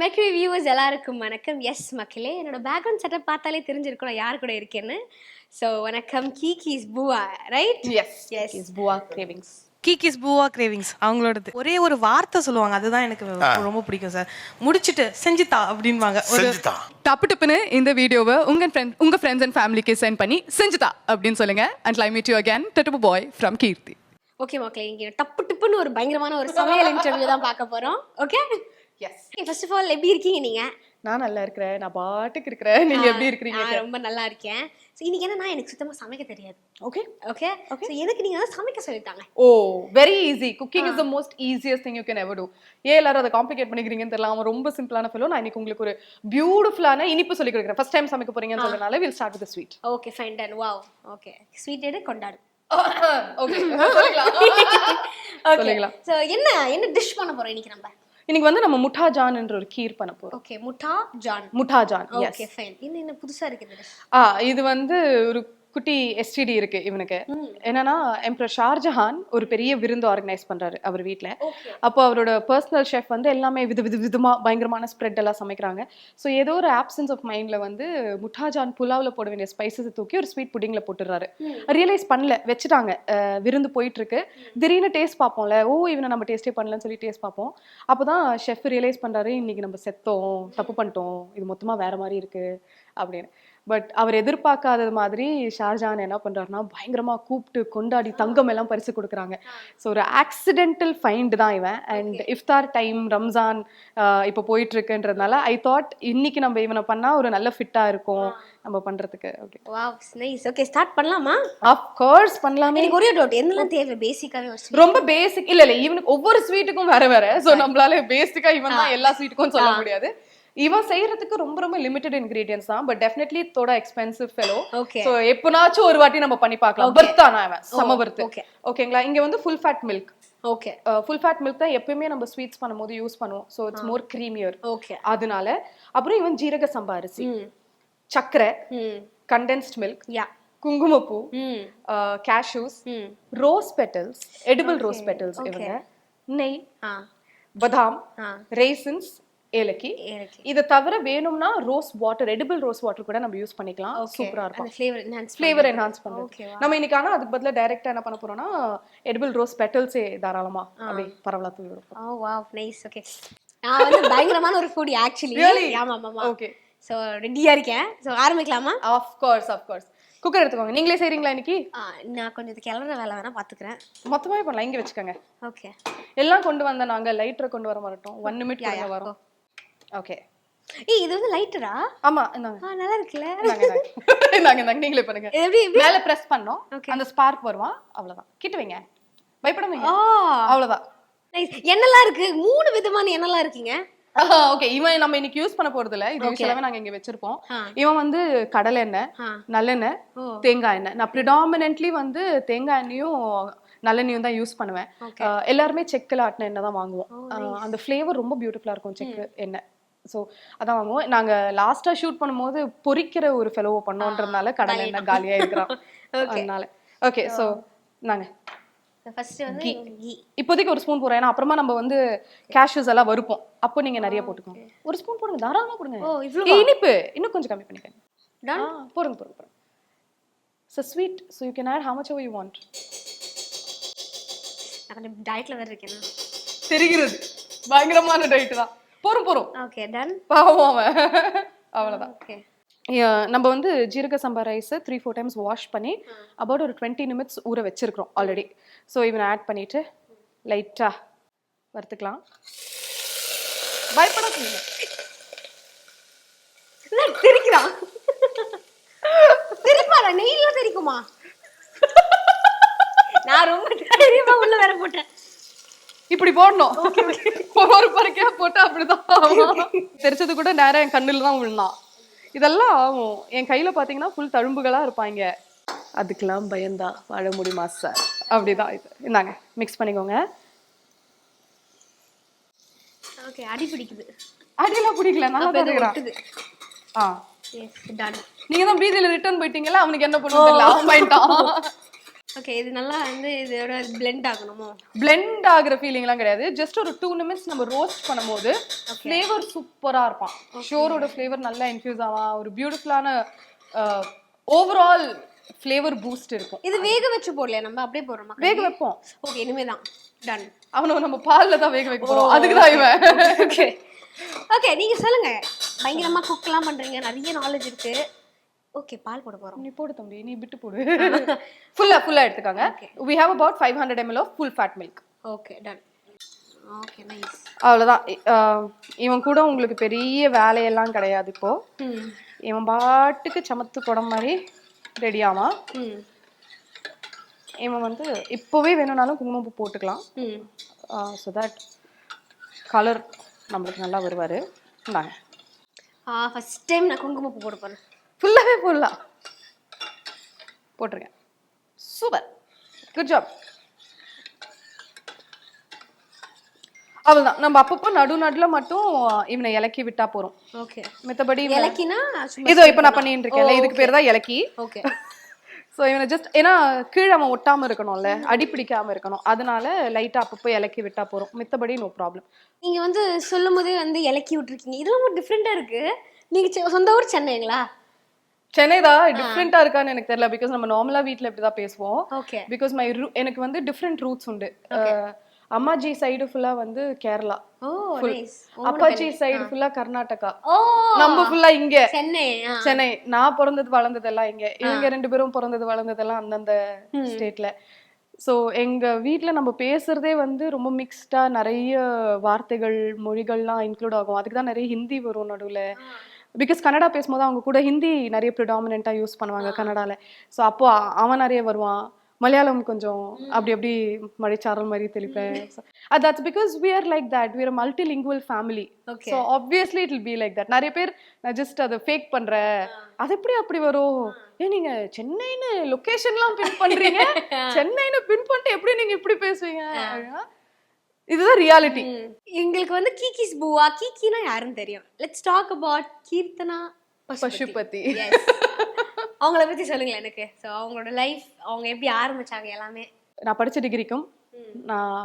மெக்ரி viewers எல்லாருக்கும் வணக்கம். S மக்களே என்னோட பேக்ரவுண்ட் செட்டப் பார்த்தாலே தெரிஞ்சிருக்கும் நான் யார் கூட இருக்கேன்னு. ஸோ வணக்கம். கீகிஸ் பூவா ரைட் எஸ் Yes. எஸ் புவா கிரேவிங்ஸ் கீகிஸ் பூவா கிரேவிங்ஸ் அவங்களோடது. ஒரே ஒரு வார்த்தை சொல்லுவாங்க. அதுதான் எனக்கு ரொம்ப பிடிக்கும் சார் முடிச்சிட்டு செஞ்சுதா அப்படின்வாங்க. ஒரு டப்பு டப்புன்னு இந்த வீடியோவை உங்க ஃப்ரெண்ட் உங்க ஃப்ரெண்ட்ஸ் அண்ட் ஃபேமிலிக்கு சென்ட் பண்ணி செஞ்சுதா அப்படின்னு சொல்லுங்க. And I'll meet you again டெட்டப்பு bye from Keerthi okay மக்களே இங்கே டப்பு டிப்புன்னு ஒரு பயங்கரமான ஒரு சமையல் இன்டர்வியூ தான் பார்க்க போகிறோம் okay yes first of all எப்படி இருக்கீங்க நீங்கள் நான் நல்லா இருக்கிறேன். நான் பாட்டுக்கு இருக்கிறேன். நீங்க எப்படி இருக்கிறீங்க? நான் ரொம்ப நல்லா இருக்கேன். ஸோ இன்னைக்கு என்னன்னா எனக்கு சுத்தமாக சமைக்க தெரியாது. ஓகே ஓகே ஸோ எனக்கு நீங்கள் தான் சமைக்க சொல்லிட்டாங்க? ஓ very easy cooking is the most easiest thing you can ever do ஏன் எல்லாரும் அதை காம்ப்ளிகேட் பண்ணிக்கிறீங்கன்னு தெரியல. அவன் ரொம்ப சிம்பிளான ஃபெலோ நான் இன்னைக்கு உங்களுக்கு ஒரு பியூட்டிஃபுல்லான இனிப்பு சொல்லி கொடுக்குறேன். ஃபர்ஸ்ட் டைம் சமைக்க போறீங்கன்னு சொல்றதுனால will start with sweet okay fine done wow okay sweet எடு கொண்டாடு. ஓகே ஓகே சொல்லிக்கலாம். ஸோ என்ன என்ன டிஷ் பண்ண போறோம் இன்னைக்கு நம்ம? இன்னைக்கு வந்து நம்ம முட்டா ஜான் என்ற ஒரு கீர் பண்ண போறோம். ஓகே முட்டா ஜான் முட்டா ஜான் ஓகே ஃபைன் என்ன என்ன புதுசா இருக்கு இந்த டிஷ் ஆ இது வந்து ஒரு குட்டி எஸ்டிடி இருக்கு இவனுக்கு. என்னன்னா எம்ப்ரர் ஷார்ஜஹான் ஒரு பெரிய விருந்து ஆர்கனைஸ் பண்றாரு அவர் வீட்ல. ஓகே அப்போ அவரோட பர்சனல் ஷெஃப் வந்து எல்லாமே வித வித விதமா பயங்கரமான ஸ்ப்ரெட் எல்லாம் சமைக்கிறாங்க. ஸோ ஏதோ ஒரு ஆப்சன்ஸ் ஆஃப் மைண்ட்ல வந்து முட்டாஜான் புலாவ்ல போட வேண்டிய ஸ்பைசஸ் தூக்கி ஒரு ஸ்வீட் புட்டிங்ல போட்டுறாரு ரியலைஸ் பண்ணல வச்சுட்டாங்க. விருந்து போயிட்டு இருக்கு திடீர்னு டேஸ்ட் பார்ப்போம்ல. ஓ இவனை நம்ம டேஸ்டே பண்ணலன்னு சொல்லி டேஸ்ட் பார்ப்போம். அப்போதான் ஷெஃப் ரியலைஸ் பண்றாரு இன்னைக்கு நம்ம செத்தோம் தப்பு பண்ணிட்டோம். இது மொத்தமா வேற மாதிரி இருக்கு. அப்படின்னு. பட் அவர் எதிர்பார்க்காதது மாதிரி ஷார்ஜான் என்ன பண்றாருன்னா பயங்கரமா கூப்பிட்டு கொண்டாடி தங்கம் எல்லாம் பரிசு கொடுக்குறாங்க. ஸோ ஒரு ஆக்சிடென்டல் ஃபைண்ட் தான் இவன். அண்ட் இஃப்தார் டைம் ரம்ஜான் ஆஹ் இப்போ போயிட்டு இருக்குன்றதுனால ஐ தாட் இன்னைக்கு நம்ம இவனை பண்ணா ஒரு நல்ல ஃபிட்டா இருக்கும் நம்ம பண்றதுக்கு. Okay wow nice okay start பண்ணலாமா? ஆஃப் கோர்ஸ் பண்ணலாமே. எனக்கு ஒரே டவுட் என்னெல்லாம் தேவை? Sweet? ரொம்ப பேசிக் இல்ல இல்ல இவனுக்கு ஒவ்வொரு ஸ்வீட்டுக்கும் வேற வேற. சோ நம்மளால பேசிக்கா இவன் தான் எல்லா ஸ்வீட்டுக்கும் சொல்ல முடியாது. இவன் செய்யறதுக்கு ரொம்ப ரொம்ப லிமிட்டட் இன்கிரீடியன்ஸ் தான் பட் டெஃபினெட்லி தோட எக்ஸ்பென்சிவ் ஃபெலோ. சோ எப்பனாச்சும் ஒரு வாட்டி நம்ம பண்ணி பார்க்கலாம். பர்த்தா நான் இவன்? சம பர்த். ஓகேங்களா இங்க வந்து full fat milk okay full fat milk தான் எப்பயுமே நம்ம ஸ்வீட்ஸ் பண்ணும்போது யூஸ் பண்ணுவோம். So it's more creamier okay அதனால அப்புறம் இவன் ஜீரக சம்பா அரிசி ம் சர்க்கரை ம் கண்டென்ஸ்ட் மில்க் யா குங்குமப்பூ cashews rose petals edible rose petals இவங்க நெய் ஆ பதாம் ரேசின்ஸ் ஏலக்கி. இதை தவிர வேணும்னா rose water edible rose water கூட நம்ம யூஸ் பண்ணிக்கலாம். சூப்பரா இருக்கும். Flavour enhance wow. நம்ம இன்னைக்கு ஆனா அதுக்கு பதிலா டைரக்டா என்ன பண்ண போறோம்னா எடிபிள் ரோஸ் பெட்டல்ஸே தாராளமா அப்படி பரவலா தூவி விடுறோம் ஓ வாவ் நைஸ் ஓகே நான் வந்து பயங்கரமான ஒரு ஃபுடி ஆக்சுவலி? ஆமா ஆமா ஓகே ஸோ ரெடியா இருக்கேன். ஸோ ஆரம்பிக்கலாமா? Of course of course cooker எடுத்துக்கோங்க. நீங்களே செய்றீங்களா இன்னைக்கு? நான் கொஞ்சம் இது கிளற வேலை வேணா பார்த்துக்கிறேன் மொத்தமாவே பண்ணலாம். இங்க வச்சுக்கோங்க. ஓகே எல்லாம் கொண்டு வந்த நாங்க லைட்டரை கொண்டு வர மாட்டோம். ஒன் நிமிட் கொண்டு வரோம். ஓகே ஏய் இது வந்து லைட்டரா ஆமா இந்தாங்க. ஆ நல்லா இருக்குல்ல? இந்தாங்க, இந்தாங்க. நீங்களே எப்படி மேல பிரஸ் பண்ணோம். அந்த ஸ்பார்க் வருவான் அவ்வளவுதான். கிட்ட வைங்க. பயப்படாம ஓ அவ்வளவுதான். நைஸ் என்னெல்லாம் இருக்கு? மூணு விதமான எண்ணெல்லாம் இருக்குங்க? ஓகே இவன் நம்ம இன்னைக்கு யூஸ் பண்ண போறது இல்ல. இது யூஸ்வலாவே நாங்க இங்க வச்சிருப்போம். இவன் வந்து கடலை எண்ணெய். நல்லெண்ணெய். தேங்காய் எண்ணெய். நான் ப்ரிடாமினென்ட்லி வந்து தேங்காய் எண்ணெயும் நல்லெண்ணெயும் தான் யூஸ் பண்ணுவேன். எல்லாருமே செக்கில் ஆட்டின எண்ணெய் தான் வாங்குவோம். அந்த ஃப்ளேவர் ரொம்ப பியூட்டிஃபுல்லா இருக்கும் செக்கு எண்ணெய். ஸோ அதான் வாங்குவோம் நாங்க லாஸ்டா ஷூட் பண்ணும்போது பொரிக்கிற ஒரு ஃபெலோவை பண்ணோன்றதுனால கடலை எண்ணெய் காலியா இருக்கிறோம் அதனால. ஓகே ஸோ நாங்க. ஃபர்ஸ்ட் வந்து கீ இப்போதைக்கு ஒரு ஸ்பூன் போடுறேன். ஏன்னா அப்புறமா நம்ம வந்து கேஷ்யூஸ் எல்லாம் வறுப்போம். அப்போ நீங்க நிறைய போட்டுக்கோங்க. ஒரு ஸ்பூன் போடுங்க. தாராளமா? ஏய், இனிப்பு. இன்னும் கொஞ்சம் கம்மி பண்ணிக்கோங்க. போடுங்க போடுங்க போடுங்க. So sweet so you can add much ever you want. நான் டயட்ல வேற இருக்கேன். தெரிகிறது. பயங்கரமான டயட் தான். போறோம் போறோம் ஓகே டன் பாவம் அவன். அவ்வளவுதான். ஓகே நம்ம வந்து ஜீரக சம்பா ரைஸை த்ரீ ஃபோர் டைம்ஸ் வாஷ் பண்ணி அபவுட் ஒரு டுவெண்ட்டி நிமிட்ஸ் ஊற வச்சிருக்கிறோம் ஆல்ரெடி ஸோ இவனை ஆட் பண்ணிட்டு லைட்டா வறுத்துக்கலாம். பயப்படாதீங்க என்ன தெரிக்கிறான். தெரிப்பாரா நெய்ல தெரிக்குமா? நான் ரொம்ப தைரியமா உள்ள வேற போட்டேன். இப்படி போடணும். ஒரு பருக்கையா போட்டா அப்படிதான். தெரிச்சது கூட நேரா என் கண்ணுல தான் விழுந்தான். இதெல்லாம் ஆகும் என் கையில பாத்தீங்கன்னா ஃபுல் தழும்புகளா இருப்பாங்க. அதுக்கெல்லாம் பயந்தா வாழ முடியுமா சார் அப்படிதான் இது. இந்தாங்க மிக்ஸ் பண்ணிக்கோங்க. ஓகே அடி பிடிக்குது. அடியெல்லாம் பிடிக்கல நல்லா தான் இருக்கிறான். ஆ. நீங்க தான் பீதியில ரிட்டர்ன் போயிட்டீங்கல்ல அவனுக்கு என்ன இல்ல அவன் போயிட்டான். ஓகே இது நல்லா வந்து இதோட பிளெண்ட் ஆகணுமோ? பிளெண்ட் ஆகுற ஃபீலிங்லாம் கிடையாது. ஜஸ்ட் ஒரு டூ நிமிட்ஸ் நம்ம ரோஸ்ட் பண்ணும்போது ஃப்ளேவர் சூப்பரா இருப்பான். ஷோரோட ஃப்ளேவர் நல்லா இன்ஃபியூஸ் ஆவான் ஒரு பியூட்டிஃபுல்லான ஓவரால் ஃப்ளேவர் பூஸ்ட் இருக்கும். இது வேக வச்சு போடலையா? நம்ம அப்படியே போடுறோமா? வேக வைப்போம். ஓகே இனிமே தான் டன் அவனை நம்ம பால்ல தான் வேக வைக்க அதுக்கு தான் இவன். ஓகே ஓகே நீங்க சொல்லுங்க. பயங்கரமா குக்லாம் பண்றீங்க. நிறைய நாலேஜ் இருக்கு. ஓகே பால் போட போறோம். நீ போடு தம்பி நீ விட்டு போடு. ஃபுல்லா ஃபுல்லா எடுத்துக்காங்க. We have about 500 hundred ml of full fat milk. Okay done okay nice அவ்வளோதான் இவன் கூட உங்களுக்கு பெரிய வேலையெல்லாம் கிடையாது இப்போ. இவன் பாட்டுக்கு சமத்து குடம் மாதிரி ரெடி ஆவான். ம். இவன் வந்து இப்போவே வேணும்னாலும் குங்குமப்பூ போட்டுக்கலாம். ம். ஸோ தட் கலர் நம்மளுக்கு நல்லா வருவார். இந்தாங்க. ஆ ஃபர்ஸ்ட் டைம் நான் குங்குமப்பூ போட போறேன். ஃபுல்லாகவே போடலாம் போட்டிருக்கேன். சூப்பர் குட் ஜாப் அவ்வளோதான் நம்ம அப்பப்போ நடு நடுல மட்டும் இவனை இலக்கி விட்டா போறோம். ஓகே மித்தபடி இலக்கினா இதோ இப்போ நான் பண்ணிட்டு இருக்கேன்ல இதுக்கு பேர் தான் இலக்கி. ஓகே ஸோ இவனை ஜஸ்ட் ஏன்னா கீழே அவன் ஒட்டாம இருக்கணும்ல. அடி பிடிக்காம இருக்கணும். அதனால லைட்டா அப்பப்போ இலக்கி விட்டா போறோம். மித்தபடி நோ ப்ராப்ளம் நீங்க வந்து சொல்லும் போதே வந்து இலக்கி விட்டுருக்கீங்க. இதெல்லாம் ஒரு டிஃப்ரெண்டா இருக்கு. நீங்க செ- சொந்த ஊர் சென்னைங்களா? சென்னை தான் டிஃப்ரெண்டா இருக்கான்னு எனக்கு தெரியல. பிகாஸ் நம்ம நார்மலா வீட்ல இப்படி தான் பேசுவோம் பிகாஸ் மை எனக்கு வந்து டிஃப்ரெண்ட் ரூட்ஸ் உண்டு. அம்மாஜி சைடு ஃபுல்லா வந்து கேரளா அப்பாச்சி சைடு ஃபுல்லா கர்நாடகா நம்ம ஃபுல்லா இங்க. சென்னை. சென்னை. நான் பிறந்தது வளர்ந்ததெல்லாம் இங்க. இவங்க ரெண்டு பேரும் பிறந்தது வளர்ந்ததெல்லாம் அந்தந்த ஸ்டேட்ல சோ எங்க வீட்ல நம்ம பேசுறதே வந்து ரொம்ப மிக்ஸ்டா நிறைய வார்த்தைகள் மொழிகள்லாம் இன்க்ளூட் ஆகும். அதுக்கு தான் நிறைய ஹிந்தி வரும் நடுவுல. பிகாஸ் கன்னடா பேசும்போது அவங்க கூட ஹிந்தி நிறைய ப்ரிடாமினெண்ட்டா யூஸ் பண்ணுவாங்க கன்னடால. சோ அப்போ அவன் நிறைய வருவான். மலையாளம் கொஞ்சம் அப்படி அப்படி மழைச்சாரல் மாதிரி தெளிப்பேன் that's because we are like that we are a multilingual family. So obviously it be like that நிறைய பேர் நான் ஜஸ்ட் அதை ஃபேக் பண்றேன் அது எப்படி அப்படி வரும்? ஏன் நீங்க சென்னைன்னு லொகேஷன்லாம் பின் பண்றீங்க? சென்னைன்னு பின் பண்ணிட்டு எப்படி நீங்க இப்படி பேசுவீங்க? இதுதான் ரியாலிட்டி. எங்களுக்கு வந்து கீகிஸ் பூவா கீக்கினா யாருன்னு தெரியும். Let's talk about Keerthana Pasupathi. அவங்கள பத்தி சொல்லுங்களேன் எனக்கு. ஸோ அவங்களோட லைஃப் அவங்க எப்படி ஆரம்பிச்சாங்க எல்லாமே? நான் படிச்ச டிகிரிக்கும் நான்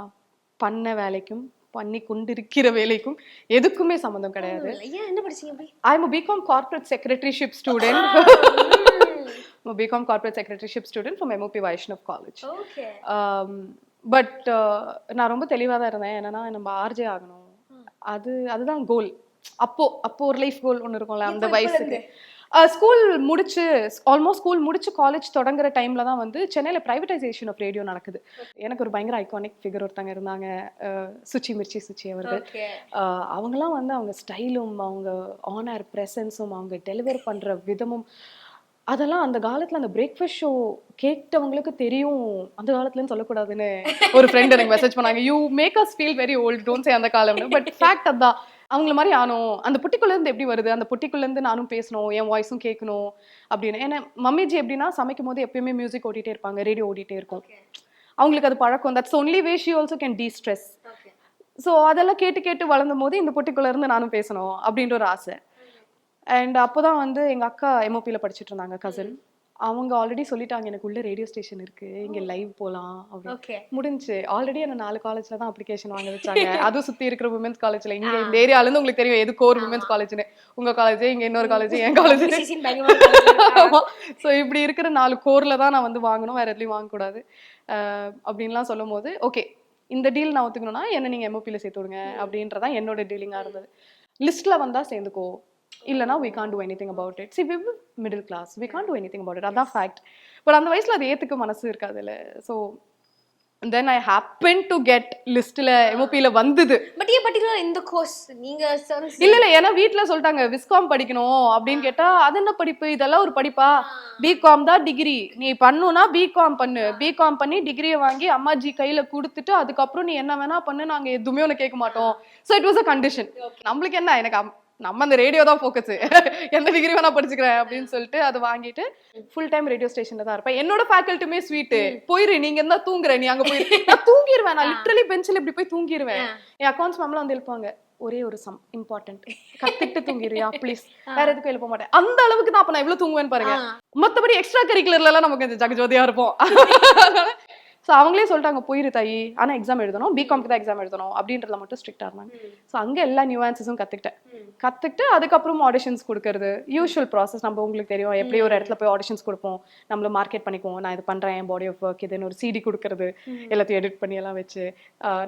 பண்ண வேலைக்கும் பண்ணி கொண்டிருக்கிற வேலைக்கும் எதுக்குமே சம்மந்தம் கிடையாது. ஏன்? என்ன படிச்சீங்க அப்படி? I am BCom corporate secretaryship student BCom corporate secretaryship student from MOP Vaishnav college but நான் ரொம்ப தெளிவாக தான் இருந்தேன். என்னன்னா நம்ம ஆர்ஜே ஆகணும். அது அதுதான் கோல் அப்போ அப்போ ஒரு லைஃப் கோல் ஒன்று இருக்கும்ல அந்த வயசுக்கு. ஸ்கூல் முடிச்சு ஆல்மோஸ்ட் ஸ்கூல் முடிச்சு காலேஜ் தொடங்குற டைம்ல தான் வந்து சென்னையில் ப்ரைவேடைசேஷன் ஆஃப் ரேடியோ நடக்குது. எனக்கு ஒரு பயங்கர ஐகானிக் ஃபிகர் ஒருத்தங்க இருந்தாங்க. சுச்சி மிர்ச்சி சுச்சி அவர்கள். அவங்கெல்லாம் வந்து அவங்க ஸ்டைலும் அவங்க ஆனர் ப்ரெசன்ஸும் அவங்க டெலிவர் பண்ற விதமும் அதெல்லாம் அந்த காலத்துல அந்த பிரேக்ஃபாஸ்ட் ஷோ கேட்டவங்களுக்கு தெரியும். அந்த காலத்துலன்னு சொல்லக்கூடாதுன்னு ஒரு ஃப்ரெண்ட் எனக்கு மெசேஜ் பண்ணாங்க. You make us feel very old don't say அந்த காலம்னு. பட் ஃபேக்ட் அதான். அவங்கள மாதிரி ஆனோம் அந்த பொட்டிக்குள்ள இருந்து எப்படி வருது? அந்த பொட்டிக்குள்ள இருந்து நானும் பேசணும் என் வாய்ஸும் கேட்கணும் அப்படின்னு. ஏன்னா மம்மிஜி எப்படின்னா சமைக்கும் போது எப்பயுமே மியூசிக் ஓடிட்டே இருப்பாங்க ரேடியோ ஓடிட்டே இருக்கும். அவங்களுக்கு அது பழக்கம். That's only way she also can destress so அதெல்லாம் கேட்டு கேட்டு வளர்ந்தும் போது இந்த பொட்டிக்குள்ள இருந்து நானும் பேசணும் அப்படின்ற ஒரு ஆசை. அண்ட் அப்போதான் வந்து எங்க அக்கா எம்ஓபியில் படிச்சுட்டு இருந்தாங்க கசின் அவங்க ஆல்ரெடி சொல்லிட்டாங்க எனக்கு உள்ள ரேடியோ ஸ்டேஷன் இருக்கு இங்க லைவ் போலாம் அப்படின்னு. ஓகே முடிஞ்சு. ஆல்ரெடி என்ன நாலு காலேஜ்ல தான் அப்ளிகேஷன் வாங்க வச்சாங்க. அதுவும் சுத்தி இருக்கிற உமன்ஸ் காலேஜ்ல இங்க இந்த ஏரியால இருந்து உங்களுக்கு தெரியும் எது கோர் உமன்ஸ் காலேஜ்னு உங்க காலேஜ் இங்க இன்னொரு காலேஜ் என் காலேஜ் ஸோ இப்படி இருக்கிற நாலு கோர்ல தான் நான் வந்து வாங்கணும் வேற எதுலையும் வாங்கக்கூடாது அப்படின்லாம் சொல்லும் போது ஓகே இந்த டீல் நான் ஒத்துக்கணும்னா என்ன நீங்க எம்ஓபியில் சேர்த்து விடுங்க அப்படின்றதான் என்னோட டீலிங்காக இருந்தது. லிஸ்ட்ல வந்தா சேர்ந்துக்கோ. இல்லைனா we can't do anything about it. See we were middle class. We can't do anything about it. அதான் ஃபேக்ட் பட் அந்த வயசுல அது ஏத்துக்க மனசு இருக்காதுல்ல so then I happen to get லிஸ்ட்ல எம்ஓபியில் வந்தது. பட் ஏன் பர்டிகுலர் இந்த கோர்ஸ் நீங்க இல்ல இல்ல. ஏன்னா வீட்ல சொல்லிட்டாங்க விஸ்காம் படிக்கணும் அப்படின்னு கேட்டா அது என்ன படிப்பு? இதெல்லாம் ஒரு படிப்பா? பிகாம் தான் டிகிரி நீ பண்ணுனா பிகாம் பண்ணு. பிகாம் பண்ணி டிகிரியை வாங்கி அம்மாஜி கையில கொடுத்துட்டு அதுக்கப்புறம் நீ என்ன வேணா பண்ணு. நாங்க எதுவுமே உனக்கு கேட்க மாட்டோம். So it was a condition நம்மளுக்கு என்ன? எனக்கு நம்ம அந்த ரேடியோ தான் ஃபோக்கஸ் எந்த டிகிரி வேணா படிச்சுக்கிறேன் அப்படின்னு சொல்லிட்டு அதை வாங்கிட்டு ஃபுல் டைம் ரேடியோ ஸ்டேஷன்ல தான் இருப்பேன். என்னோட ஃபேக்கல்ட்டுமே ஸ்வீட்டு போயிரு நீங்க இருந்தா தூங்குற நீ அங்க போயிரு. நான் தூங்கிடுவேன் நான் லிட்டரலி பெஞ்சில் இப்படி போய் தூங்கிடுவேன் என் அக்கௌண்ட்ஸ் மேம்லாம் வந்து எழுப்பாங்க ஒரே ஒரு சம் இம்பார்ட்டன்ட் கத்துட்டு தூங்கிடுறியா ப்ளீஸ் வேற எதுக்கும் எழுப்ப மாட்டேன். அந்த அளவுக்கு தான் அப்ப நான் எவ்வளவு தூங்குவேன்னு பாருங்க. மத்தபடி எக்ஸ்ட்ரா கரிக்குலர்ல எல்லாம் நமக்கு ஜகஜோதியா இருப்போம். ஸோ அவங்களே சொல்லிட்டாங்க போயிரு தாயி. ஆனா எக்ஸாம் எழுதணும். பிகாம்க்கு தான் எக்ஸாம் எழுதணும். அப்படின்றதுல மட்டும் ஸ்ட்ரிக்டா இருந்தாங்க. ஸோ அங்க எல்லா நியூஆன்சஸும் கத்துக்கிட்டேன். கத்துக்கிட்டு அதுக்கப்புறம் ஆடிஷன்ஸ் கொடுக்கறது. யூஷுவல் ப்ராசஸ் நம்ம உங்களுக்கு தெரியும். எப்படி ஒரு இடத்துல போய் ஆடிஷன்ஸ் கொடுப்போம். நம்மள மார்க்கெட் பண்ணிக்குவோம். நான் இது பண்றேன் என் பாடி ஆஃப் ஒர்க் இதுன்னு ஒரு சிடி கொடுக்கறது. எல்லாத்தையும் எடிட் பண்ணி எல்லாம் வச்சு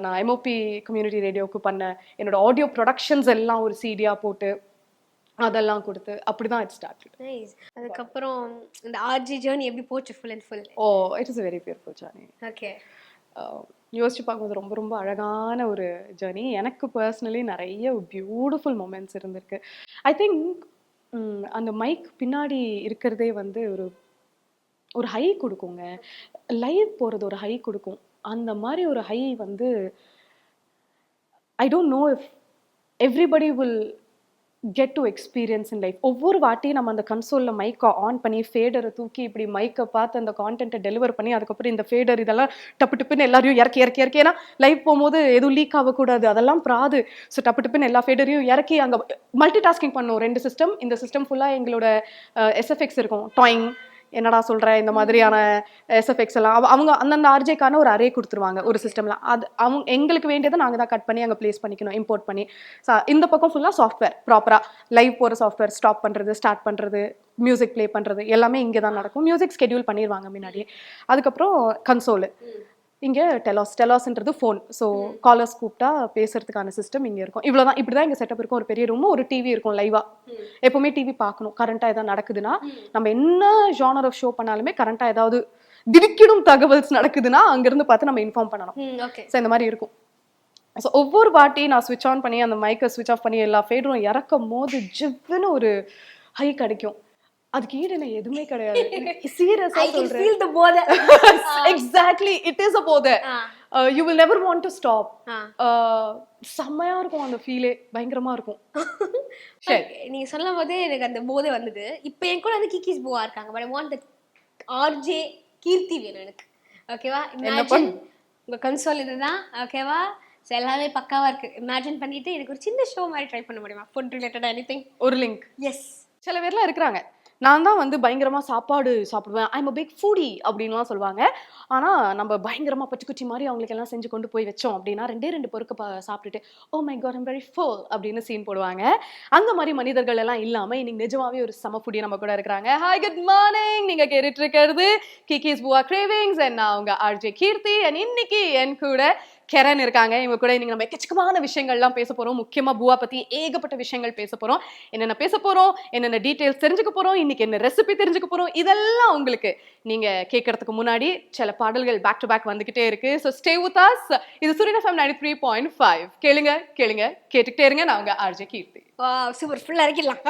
நான் எம்ஓபி கம்யூனிட்டி ரேடியோவுக்கு பண்ண என்னோட ஆடியோ ப்ரொடக்ஷன்ஸ் எல்லாம் ஒரு சிடியா போட்டு அதெல்லாம் கொடுத்து அப்படிதான் இட் ஸ்டார்ட் அதுக்கப்புறம் இந்த ஆர்ஜி ஜேர்னி எப்படி போச்சு full and full oh it is very powerful journey okay யோசிச்சு பார்க்கும்போது ரொம்ப ரொம்ப அழகான ஒரு ஜேர்னி எனக்கு பர்சனலி நிறைய பியூட்டிஃபுல் மூமெண்ட்ஸ் இருந்திருக்கு. ஐ திங்க் அந்த மைக் பின்னாடி இருக்கிறதே வந்து ஒரு ஒரு ஹை கொடுக்குங்க. லைவ் போகிறது ஒரு ஹை கொடுக்கும். அந்த மாதிரி ஒரு ஹை வந்து I don't know if everybody will get to experience in life ஒவ்வொரு வாட்டியும் நம்ம அந்த கன்சோலில் மைக்கை ஆன் பண்ணி ஃபேடரை தூக்கி இப்படி மைக்கை பார்த்து அந்த கான்டென்ட்டை டெலிவர் பண்ணி அதுக்கப்புறம் இந்த ஃபேடர் இதெல்லாம் டப்பு டப்புன்னு எல்லாரையும் இறக்கி இறக்கி இறக்கி. ஏன்னா லைவ் போகும்போது எதுவும் லீக் ஆகக்கூடாது. அதெல்லாம் ப்ராது. ஸோ டப்பு டப்புன்னு எல்லா ஃபேடரையும் இறக்கி அங்கே மல்டி டாஸ்கிங் பண்ணுவோம் ரெண்டு சிஸ்டம் இந்த சிஸ்டம் ஃபுல்லாக எங்களோட எஸ்எஃப்எக்ஸ் இருக்கும். டாயிங் என்னடா சொல்ற? இந்த மாதிரியான எஸ்எஃப்எக்ஸ் எல்லாம். அவ- அவங்க அந்தந்த ஆர்ஜேக்கான ஒரு அரே கொடுத்துருவாங்க ஒரு சிஸ்டம்ல அது அவங்க எங்களுக்கு வேண்டியதை நாங்கள் தான் கட் பண்ணி அங்கே ப்ளேஸ் பண்ணிக்கணும் இம்போர்ட் பண்ணி. இந்த பக்கம் ஃபுல்லாக சாஃப்ட்வேர் ப்ராப்பராக லைவ் போகிற சாஃப்ட்வேர் ஸ்டாப் பண்ணுறது ஸ்டார்ட் பண்ணுறது மியூசிக் ப்ளே பண்ணுறது எல்லாமே இங்கே தான் நடக்கும். மியூசிக் ஸ்கெடியூல் பண்ணிடுவாங்க முன்னாடியே. அதுக்கப்புறம் கன்சோலு இங்கே டெலாஸ் டெலாஸ்ன்றது ஃபோன் ஸோ காலர்ஸ் கூப்பிட்டா பேசுறதுக்கான சிஸ்டம் இங்கே இருக்கும். இவ்வளோதான் இப்படி தான் இங்கே செட்டப் இருக்கும். ஒரு பெரிய ரூமும் ஒரு டிவி இருக்கும் லைவாக எப்பவுமே டிவி பார்க்கணும். கரண்ட்டாக எதாவது நடக்குதுன்னா நம்ம என்ன ஜானர் ஆஃப் ஷோ பண்ணாலுமே கரண்ட்டாக ஏதாவது திடுக்கிடும் தகவல்ஸ் நடக்குதுன்னா அங்கேருந்து பார்த்து நம்ம இன்ஃபார்ம் பண்ணணும். ஸோ இந்த மாதிரி இருக்கும். ஸோ ஒவ்வொரு வாட்டி நான் ஸ்விட்ச் ஆன் பண்ணி அந்த மைக்கை ஸ்விட்ச் ஆஃப் பண்ணி எல்லா ஃபேடரும் இறக்கும் போது ஜிவ்வுன்னு ஒரு ஹை கிடைக்கும். அதுக்கு ஈடு நான் எதுவுமே கிடையாது. தி போத. எக்ஸாக்ட்லி இட் இஸ் அ போதை. You will never want to stop. செம்மையா இருக்கும் அந்த ஃபீலே பயங்கரமா இருக்கும். சரி. நீங்க சொல்லும் போதே எனக்கு அந்த போதை வந்தது. இப்போ என் கூட வந்து கிக்கிஸ் போவா இருக்காங்க. But I want RJ Keerthi வேணும் எனக்கு. ஓகேவா இமேஜின் உங்க கன்சோல் இதுதான். ஓகேவா ஸோ எல்லாமே பக்காவா இருக்கு. இமேஜின் பண்ணிட்டு எனக்கு ஒரு சின்ன ஷோ மாதிரி ட்ரை பண்ண முடியுமா? ஃபுட் ரிலேட்டட் எனி திங் ஒரு லிங்க் எஸ் சில பேர்லாம் இருக்கிறாங்க. நான் தான் வந்து பயங்கரமாக சாப்பாடு சாப்பிடுவேன். ஐம் அ பிக் ஃபூடி அப்படின்லாம் சொல்லுவாங்க. ஆனால் நம்ம பயங்கரமா குச்சி மாதிரி அவங்களுக்கு எல்லாம் செஞ்சு கொண்டு போய் வச்சோம் அப்படின்னா ரெண்டே ரெண்டு பொருட்க சாப்பிட்டுட்டு ஓ my god I'm very full அப்படின்னு சீன் போடுவாங்க. அந்த மாதிரி மனிதர்கள் எல்லாம் இல்லாமல் இன்னைக்கு நிஜமாவே ஒரு சம ஃபுடி நம்ம கூட இருக்கிறாங்க. ஹாய் குட் மார்னிங் நீங்கள் கேட்டுட்டு இருக்கிறது கிகிஸ் புவா கிரேவிங்ஸ் அண்ட் நான் உங்கள் ஆர்ஜே கீர்த்தி அண்ட் இன்னைக்கு என் கூட கெரன் இருக்காங்க. இவங்க கூட இன்னைக்கு நம்ம எக்கச்சக்கமான விஷயங்கள்லாம் பேச போறோம். முக்கியமா புவா பத்தி ஏகப்பட்ட விஷயங்கள் பேச போறோம். என்னென்ன பேச போறோம்? என்னென்ன டீடைல்ஸ் தெரிஞ்சுக்க போறோம்? இன்னைக்கு என்ன ரெசிபி தெரிஞ்சுக்க போறோம்? இதெல்லாம் உங்களுக்கு நீங்க கேட்கறதுக்கு முன்னாடி சில பாடல்கள் பேக் டு பேக் வந்துகிட்டே இருக்கு. ஸோ ஸ்டே வித் அஸ் இது Suryan FM ninety three point five கேளுங்க கேளுங்க. கேட்டுக்கிட்டே இருங்க. நான் உங்க ஆர்ஜே கீர்த்தி. சூப்பர் ஃபுல்லா இறக்கிடலாம்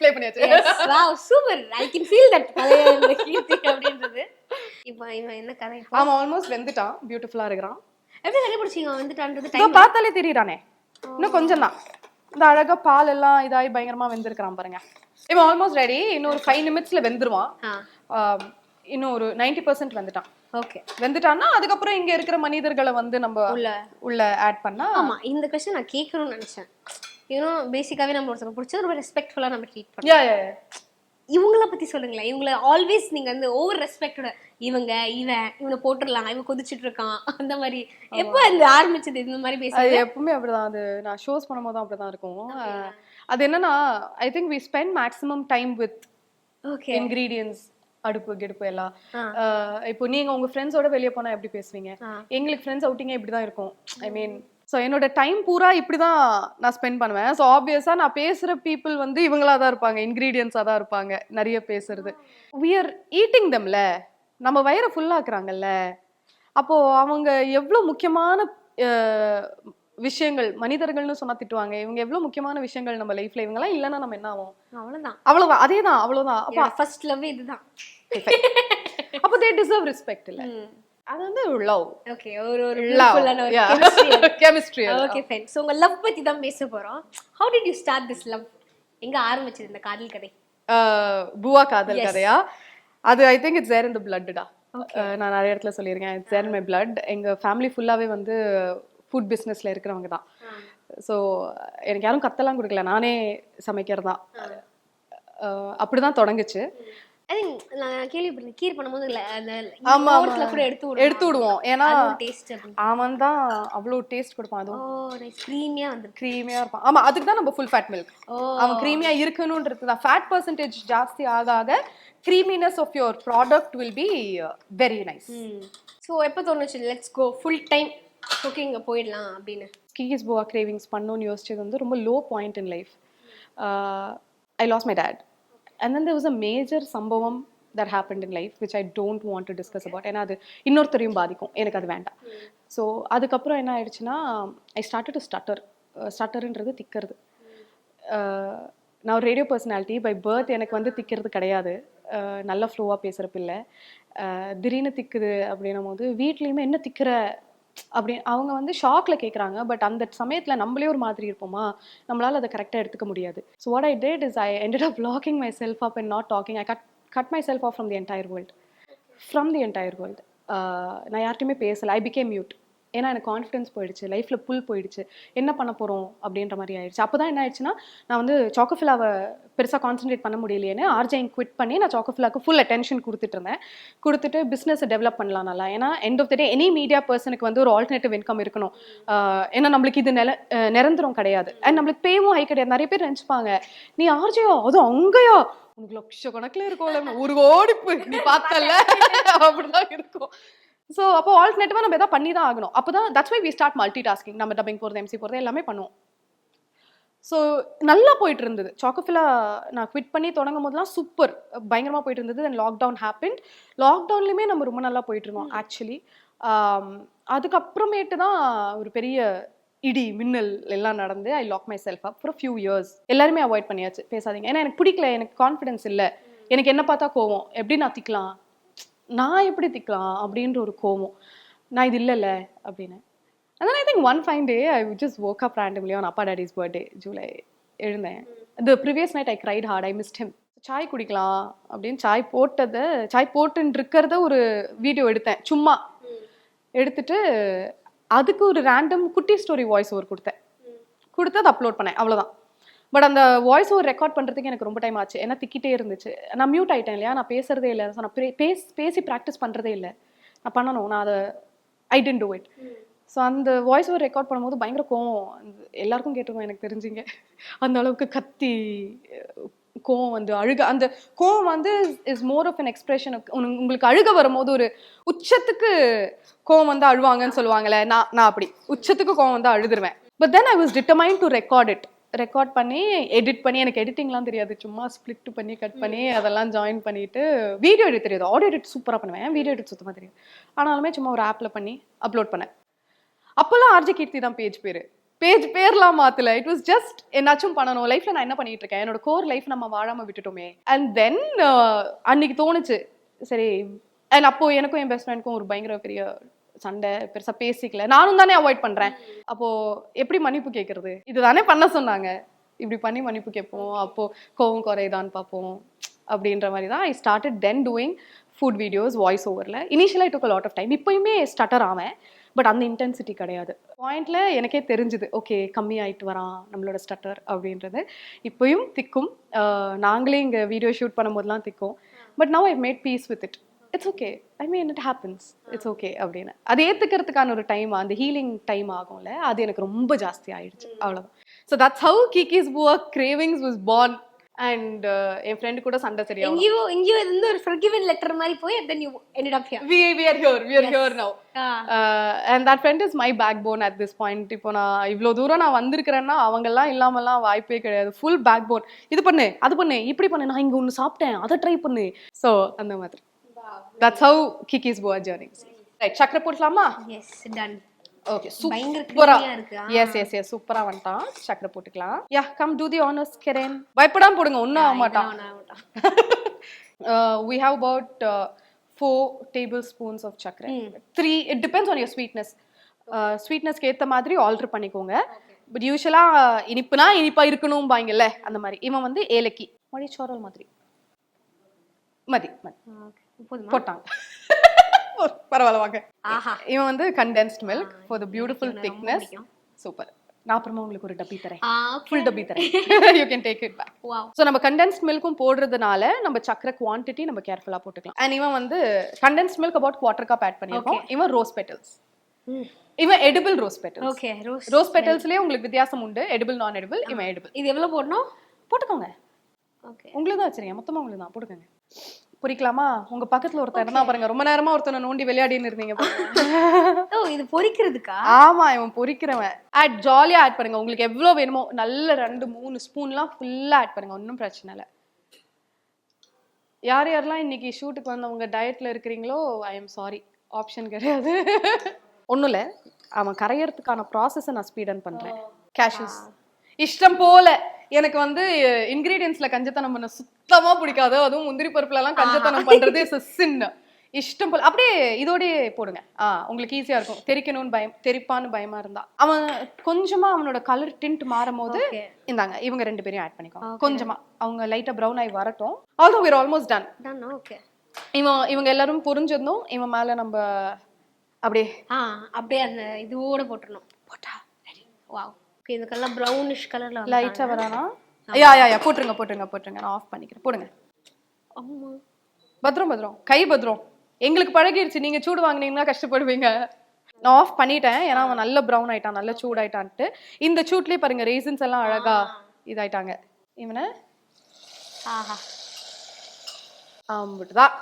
ப்ளே பண்ணியாச்சு. Wow super I can feel that Keerthi அப்படின்றது. இப்போ இவன் என்ன கதை அவன் ஆல்மோஸ்ட் வெந்துட்டான். பியூட்டிஃபுல்லா இருக்கிறான். எப்படி கண்டுபிடிச்சீங்க வந்துட்டான்றது டைம் பார்த்தாலே தெரியுறானே. இன்னும் கொஞ்சம் தான். இந்த அழகா பால் எல்லாம் இதாகி பயங்கரமா வெந்திருக்கிறான் பாருங்க. இவன் ஆல்மோஸ்ட் ரெடி இன்னும் ஒரு ஃபைவ் நிமிட்ஸ்ல வெந்துருவான் ஆம், இன்னும் ஒரு நைன்டி பர்சன்ட் வந்துட்டான். ஓகே வெந்துட்டான்னா அதுக்கப்புறம் இங்க இருக்கிற மனிதர்களை வந்து நம்ம உள்ள. உள்ள ஆட் பண்ணா ஆமா இந்த கொஸ்டின் நான் கேட்கணும்னு நினைச்சேன். இன்னும் பேசிக்காவே நம்ம ஒருத்தர் பிடிச்சது ரொம்ப ரெஸ்பெக்ட்ஃபுல்லா நம்ம ட்ரீட் பண்ணோம் இவங்கள பத்தி சொல்லுங்களேன். இவங்கள ஆல்வேஸ் நீங்க வந்து ஓவர் ரெஸ்பெக்டோட இவங்க இவன் இவனை போட்டுடலாம் இவன் கொதிச்சிட்டு இருக்கான் அந்த மாதிரி. எப்போ அந்த ஆரம்பிச்சது இந்த மாதிரி பேசுறது? எப்பவுமே அப்படிதான். அது நான் ஷோஸ் பண்ணும்போது தான் அப்படிதான் இருக்கும். அது என்னன்னா I think we spend maximum time with okay ingredients அடுப்பு கிடுப்பு எல்லாம். இப்போ நீங்க உங்க ஃப்ரெண்ட்ஸோட வெளியே போனா எப்படி பேசுவீங்க. எங்களுக்கு ஃப்ரெண்ட்ஸ் அவுட்டிங்கே இப்படி தான் இருக்கும். ஐ மீன் ஸோ என்னோட டைம் பூரா இப்படி தான் நான் ஸ்பெண்ட் பண்ணுவேன். ஸோ ஆப்வியஸாக நான் பேசுகிற பீப்புள் வந்து இவங்களா தான் இருப்பாங்க. இன்க்ரீடியன்ஸாக தான் இருப்பாங்க. நிறைய பேசுறது. We are ஈட்டிங் தம்ல நம்ம வயிறை ஃபுல்லாக்குறாங்கல்ல அப்போது அவங்க எவ்வளோ முக்கியமான விஷயங்கள் மனிதர்கள்னு சொன்னா திட்டுவாங்க. இவங்க எவ்வளோ முக்கியமான விஷயங்கள் நம்ம லைஃப்ல இவங்கெல்லாம் இல்லைன்னா நம்ம என்ன ஆகும் அவ்வளவுதான். அவ்வளோதான் அதே தான் அவ்வளோதான் அப்போ ஃபர்ஸ்ட் லவ் இதுதான். அப்போ தே டிசர்வ் ரெஸ்பெக்ட் இல்லை அது வந்து லவ் ஓகே ஒரு ஒரு love. Chemistry okay fine so உங்க லவ் பத்தி தான் பேச போறோம். How did you start this love எங்க ஆரம்பிச்சது இந்த காதல் கதை? புவா காதல். கதையா? அது ஐ திங்க் இட்ஸ் தேர் இன் த பிளட்டா நான் நிறைய இடத்துல சொல்லியிருக்கேன். இட்ஸ் தேர் மை பிளட் எங்க ஃபேமிலி ஃபுல்லாவே வந்து ஃபுட் பிஸ்னஸில் இருக்கிறவங்க தான். ஸோ எனக்கு யாரும் கத்தெல்லாம் கொடுக்கல. நானே சமைக்கிறது. தான் அப்படி தான் தொடங்குச்சு. ஐ திங்க் நான் கேள்விப்பட்டேன் கீர் பண்ணும்போது இல்ல அந்த ஆமா, கூட எடுத்து. எடுத்து விடுவோம். ஏன்னா டேஸ்ட் அவன் தான் அவ்வளோ டேஸ்ட் கொடுப்பான் ஓ அதுவும் நைஸ் க்ரீமியா வந்திருக்கு. க்ரீமியாக இருப்பான். ஆமா அதுக்கு தான் நம்ம ஃபுல் ஃபேட் மில்க் ஓ. அவன் க்ரீமியா இருக்கணுன்றது தான். ஃபேட் பர்சன்டேஜ் ஜாஸ்தி ஆக ஆக creaminess of your product will be very nice so எப்போ தோணுச்சு? Let's go full time cooking போயிடலாம் அப்படின்னு. கீஸ் போவா கிரேவிங்ஸ் பண்ணணும்னு யோசிச்சது வந்து ரொம்ப low point in life I lost my dad and then there was a major சம்பவம் that happened in life which I don't want to discuss about. ஏன்னா அது இன்னொருத்தரையும் பாதிக்கும். எனக்கு அது வேண்டாம். ஸோ அதுக்கப்புறம் என்ன ஆயிடுச்சுன்னா ஐ started to ஸ்டட்டர் ஸ்டட்டருன்றது திக்கிறது. நான் ஒரு ரேடியோ பர்சனாலிட்டி பை பர்த் எனக்கு வந்து திக்கிறது கிடையாது. நல்ல ஃப்ளோவாக பேசுகிற பிள்ளை திடீர்னு திக்குது அப்படின்னும் போது வீட்லேயுமே என்ன திக்கிற? அப்படி அவங்க வந்து ஷாக்ல கேட்குறாங்க பட் அந்த சமயத்தில் நம்மளே ஒரு மாதிரி இருப்போமா? நம்மளால் அதை கரெக்டாக எடுத்துக்க முடியாது. So what I did is I ended locking myself up and not talking I cut cut myself off from the entire world from the entire world நான் யார்கிட்டயுமே பேசலை. ஐ பிகேம் மியூட் ஏன்னா எனக்கு கான்ஃபிடன்ஸ் போயிடுச்சு லைஃப்பில் புல் போயிடுச்சு. என்ன பண்ண போகிறோம் அப்படின்ற மாதிரி ஆயிடுச்சு. அப்போ தான் என்ன ஆயிடுச்சுன்னா நான் வந்து சாக்கோஃபிலாவை பெருசாக கான்சென்ட்ரேட் பண்ண முடியலையேன்னு ஆர்ஜைன் குவிட் பண்ணி நான் சாக்கோஃபிலாவுக்கு ஃபுல் அட்டென்ஷன் கொடுத்துட்டு இருந்தேன். கொடுத்துட்டு பிஸ்னஸை டெவலப் பண்ணலாம் நல்லா. ஏன்னா end of the day any media பர்சனுக்கு வந்து ஒரு ஆல்டர்னேட்டிவ் இன்கம் இருக்கணும். ஏன்னா நம்மளுக்கு இது நில நிரந்தரம் கிடையாது. அண்ட் நம்மளுக்கு பேவும் ஹை கிடையாது. நிறைய பேர் நினச்சிப்பாங்க நீ ஆர்ஜியோ அது அங்கேயோ? உனக்கு லட்ச கணக்கில் இருக்கும்ல ஒரு ஓடிப்பு நீ பார்த்தல அப்படிதான் இருக்கும். ஸோ அப்போ ஆல்டர்னேட்டிவாக நம்ம எதாவது பண்ணி தான் ஆகணும். அப்போ தான் that's why we start multitasking நம்ம டப்பிங் போகிறது எம்சி போகிறது எல்லாமே பண்ணுவோம். ஸோ நல்லா போயிட்டு இருந்தது. சாக்கோஃபிலா நான் குவிட் பண்ணி தொடங்கும் போதெல்லாம் சூப்பர் பயங்கரமாக போயிட்டு இருந்தது. தென் லாக்டவுன் ஹேப்பன் லாக்டவுன்லேயுமே நம்ம ரொம்ப நல்லா போயிட்டு இருந்தோம் ஆக்சுவலி அதுக்கப்புறமேட்டு தான் ஒரு பெரிய இடி மின்னல் எல்லாம் நடந்து I lock myself up for few years எல்லாருமே அவாய்ட் பண்ணியாச்சு. பேசாதீங்க. ஏன்னா எனக்கு பிடிக்கல. எனக்கு கான்ஃபிடன்ஸ் இல்லை. எனக்கு என்ன பார்த்தா கோவம்? எப்படி நான் திக்கலாம் நான் எப்படி திக்கலாம் அப்படின்ற ஒரு கோபம். நான் இது இல்லைல்ல அப்படின்னு. And then I think one fine day just woke up up randomly அப்பா டேடிஸ் பர்த்டே ஜூலை எழுந்தேன். The previous night I cried hard I missed him Sai குடிக்கலாம் அப்படின்னு சாய் போட்டதை சாய் போட்டுன்னு இருக்கிறத ஒரு வீடியோ எடுத்தேன். சும்மா. எடுத்துட்டு அதுக்கு ஒரு ரேண்டம் குட்டி ஸ்டோரி வாய்ஸ் ஓவர் கொடுத்தேன். கொடுத்து அதை அப்லோட் பண்ணேன். அவ்வளோதான் பட் அந்த வாய்ஸ் ஓவர் ரெக்கார்ட் பண்ணுறதுக்கு எனக்கு ரொம்ப டைம் ஆச்சு. ஏன்னா திக்கிட்டே இருந்துச்சு. நான் மியூட் ஆகிட்டேன் இல்லையா? நான் பேசுறதே இல்லை. ஸோ நான் பே- பேஸ் பேசி ப்ராக்டிஸ் பண்ணுறதே இல்லை. நான் பண்ணணும். நான் அதை I tend to it so அந்த வாய்ஸ் ஓவர் ரெக்கார்ட் பண்ணும்போது பயங்கர கோவம். அந்த எல்லாருக்கும் கேட்டிருக்கோம். எனக்கு தெரிஞ்சுங்க. அந்த அளவுக்கு கத்தி கோவம் வந்து அழுக அந்த கோவம் வந்து is more of an expression உங்களுக்கு அழுக வரும்போது ஒரு உச்சத்துக்கு கோவம் வந்து அழுவாங்கன்னு சொல்லுவாங்கல்ல நான் நான் அப்படி. உச்சத்துக்கு கோவம் வந்து அழுதுருவேன். But then I was determined to record it record பண்ணி எடிட் பண்ணி எனக்கு எடிட்டிங்லாம் தெரியாது. சும்மா ஸ்ப்ளிட் பண்ணி கட் பண்ணி அதெல்லாம் ஜாயின் பண்ணிட்டு வீடியோ எடிட் தெரியாது. ஆடியோ எடிட் சூப்பராக பண்ணுவேன். வீடியோ எடிட் சுத்தமாக தெரியும் ஆனாலுமே சும்மா ஒரு ஆப்பில் பண்ணி அப்லோட் பண்ணேன். அப்போல்லாம் ஆர்ஜி கீர்த்தி தான் பேஜ் பேர். பேஜ் பேர்லாம் மாத்தல. இட் வாஸ் ஜஸ்ட் என்னாச்சும் பண்ணணும். லைஃப்ல நான் என்ன பண்ணிட்டு இருக்கேன்? என்னோட கோர் லைஃப் நம்ம வாழாம விட்டுட்டோமே. அண்ட் தென் அன்னைக்கு தோணுச்சு. சரி அண்ட் அப்போ எனக்கும் என் பெஸ்ட் ஃப்ரெண்டுக்கும் ஒரு பயங்கர பெரிய சண்டை பெருசா பேசிக்கல. நானும் தானே அவாய்ட் பண்றேன். அப்போ எப்படி மன்னிப்பு கேட்கறது இதுதானே பண்ண சொன்னாங்க. இப்படி பண்ணி மன்னிப்பு கேட்போம். அப்போ கோவம் குறையுதான்னு பார்ப்போம். அப்படின்ற மாதிரி தான் I started then doing food videos voice ஓவரில் இனிஷியலாக டுக் லாட் ஆஃப் டைம் இப்போயுமே ஸ்டட்டர் ஆவேன். பட் அந்த இன்டென்சிட்டி கிடையாது. பாயிண்டில் எனக்கே தெரிஞ்சுது. ஓகே கம்மி ஆகிட்டு வரான் நம்மளோட ஸ்டட்டர் அப்படின்றது. இப்போயும் திக்கும். நாங்களே இங்கே வீடியோ ஷூட் பண்ணும்போதெல்லாம் திக்கும். But now I made peace with it it's okay I mean it happens it's okay அப்படின்னு. அது ஏற்றுக்கிறதுக்கான ஒரு டைம் அந்த ஹீலிங் டைம் ஆகும்ல அது எனக்கு ரொம்ப ஜாஸ்தி ஆயிடுச்சு. அவ்வளோதான் ஸோ தட்ஸ் ஹவு கிகிஸ் புவா கிரேவிங்ஸ் வாஸ் born. அண்ட் என் ஃப்ரெண்டு கூட சண்டை சரியாகும் எங்கேயோ எங்கேயோ இது வந்து ஒரு forgiven லெட்டர் மாதிரி போய் then you up here. We we are here we are here now. Ah. uh, and that friend is my backbone at this point. இப்போ நான் இவ்வளோ தூரம் நான் வந்திருக்கிறேன்னா அவங்கெல்லாம் இல்லாமலாம் வாய்ப்பே கிடையாது. ஃபுல் பேக் போன் இது பண்ணு அது பண்ணு இப்படி பண்ணு நான் இங்க ஒன்று சாப்பிட்டேன் அதை ட்ரை பண்ணு. ஸோ அந்த மாதிரி. தட்ஸ் ஹவு கிக்கிஸ் போவா ஜர்னிங்ஸ் ரைட் சக்கரை போட்டலாமா yes done. ஓகே சூப்பரா. எஸ் எஸ் எஸ் சூப்பரா வந்துட்டான் சக்கரை போட்டுக்கலாம். Yeah come to the honours கெரேன் பயப்படாம போடுங்க ஒன்றும் ஆக மாட்டான் have about uh, four tablespoons of chakra. Three, it depends on your sweetness. Uh, sweetnessக்கு ஏத்த மாதிரி ஆல்டர் பண்ணிக்கோங்க. பட் யூஸ்வலா இனிப்புனா இனிப்பா இருக்கணும் பாங்கல்ல அந்த மாதிரி. இவன் வந்து ஏலக்கி. மடிச்சோரல் மாதிரி. மதி மதி. போட்டாங்க பரவாயில்ல வாங்க. இவன் வந்து condensed milk for the beautiful thickness. Super நான் அப்புறமா உங்களுக்கு ஒரு டப்பி தரேன். ஃபுல் டப்பி தரேன். You can take it back so நம்ம கண்டென்ஸ்ட் மில்க்கும் போடுறதுனால நம்ம சக்கரை குவான்டிட்டி நம்ம கேர்ஃபுல்லாக போட்டுக்கலாம். அண்ட் இவன் வந்து condensed milk about quarter cup add பண்ணியிருக்கோம். இவன் ரோஸ் பெட்டல்ஸ் இவன் edible rose petals okay rose rose பெட்டல்ஸ்லயே உங்களுக்கு வித்தியாசம் உண்டு. எடிபிள் நான் எடிபிள் இவன் எடிபிள் இது எவ்வளவு போடணும்? போட்டுக்கோங்க. ஓகே உங்களுக்கு தான் வச்சிருக்கேன் மொத்தமா உங்களுக்கு தான் போட்டுக்கோங்க. பொரிக்கலாமா உங்க பக்கத்துல ஒருத்தர் இருந்தா பாருங்க. ரொம்ப நேரமா ஒருத்தனை நோண்டி விளையாடின்னு இருந்தீங்க. ஓ இது பொரிக்கிறதுக்கா ஆமா இவன் பொரிக்கிறவன் ஆட் ஜாலியா ஆட் பண்ணுங்க. உங்களுக்கு எவ்வளவு வேணுமோ நல்ல ரெண்டு மூணு ஸ்பூன்லாம் ஃபுல்லா ஆட் பண்ணுங்க. ஒன்றும் பிரச்சனை இல்லை. யார் யாரெல்லாம் இன்னைக்கு ஷூட்டுக்கு வந்தவங்க டயட்ல இருக்கிறீங்களோ ஐ எம் சாரி ஆப்ஷன் கிடையாது. ஒன்றும் இல்லை. அவன் கரையறதுக்கான ப்ராசஸை நான் ஸ்பீடன் பண்றேன். கேஷ்யூஸ் இஷ்டம் போல. எனக்கு வந்து இன்கிரீடியன்ஸ்ல கஞ்சத்தனம் பண்ண சுத்தமா பிடிக்காது. அதுவும் முந்திரி பருப்புல எல்லாம் கஞ்சத்தனம் பண்றது சின்ன. இஷ்டம் போல அப்படியே இதோடயே போடுங்க. ஆ உங்களுக்கு ஈஸியா இருக்கும். தெரிக்கணும்னு பயம் தெரிப்பான்னு பயமா இருந்தா. அவன் கொஞ்சமா அவனோட கலர் டிண்ட் மாறும் போது. இந்தாங்க இவங்க ரெண்டு பேரையும் ஆட் பண்ணிக்கோங்க கொஞ்சமா. அவங்க லைட்டா ப்ரௌன் ஆகி வரட்டும். Although we're almost done done okay இவன் இவங்க எல்லாரும் புரிஞ்சிருந்தோம். இவன் மேல நம்ம அப்படியே ஆ அப்படியே அந்த இதுவோட போட்டுறணும் போட்டா வாவ் ஓகே இந்த கலர் ப்ரௌனிஷ் கலர்ல லைட்டா வரானா யா யா யா போட்டுருங்க போட்டுருங்க போட்டுருங்க. நான் ஆஃப் பண்ணிக்கிறேன். போடுங்க. அம்மா பத்ரம் பத்ரம் கை பத்ரம் எங்களுக்கு பழகிடுச்சு நீங்க சூடு வாங்குனீங்கன்னா கஷ்டப்படுவீங்க. நான் ஆஃப் பண்ணிட்டேன். ஏன்னா அவன் நல்ல ப்ரௌன் ஆயிட்டான் நல்ல சூடாயிட்டான்ட்டு. இந்த சூட்லயே பாருங்க ரீசன்ஸ் எல்லாம் அழகா இதாயிட்டாங்க. இவனை? ஆஹா. ஆம்பிட்டுதான்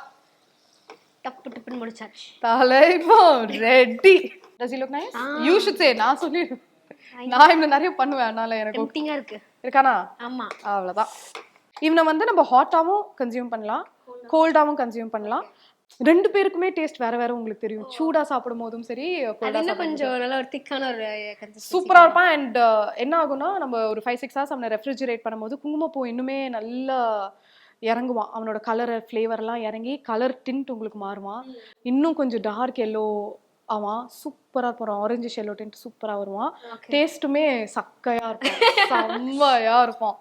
டப்பு டப்புன்னு முடிச்சாச்சு. தலைவம் ready does look nice you should say நான் சொல்லிடுறேன் நான் இவனை நிறைய பண்ணுவேன் அதனால எனக்கு இருக்கு. இருக்கானா? ஆமா. அவ்வளவுதான். இவனை வந்து நம்ம ஹாட்டாவும் கன்சியூம் பண்ணலாம் கோல்டாவும் கன்சியூம் பண்ணலாம். ரெண்டு பேருக்குமே டேஸ்ட் வேற வேற உங்களுக்கு தெரியும். சூடா சாப்பிடும் போதும் சரி கொஞ்சம் நல்ல ஒரு திக்கான ஒரு சூப்பரா இருப்பான் அண்ட் என்ன ஆகும்னா நம்ம ஒரு ஃபைவ் சிக்ஸ் ஹவர்ஸ் அவனை ரெஃப்ரிஜரேட் பண்ணும்போது குங்குமப்பூ இன்னுமே நல்லா இறங்குவான். அவனோட கலர் ஃப்ளேவர்லாம் இறங்கி கலர் டிண்ட் உங்களுக்கு மாறுவான். இன்னும் கொஞ்சம் டார்க் எல்லோ ஆவான் சூப்பரா போறான் ஆரஞ்சு ஷெல்லோ டிண்ட் சூப்பரா வருவான். டேஸ்ட்டுமே சக்கையா இருக்கும் செம்மையா இருப்பான்.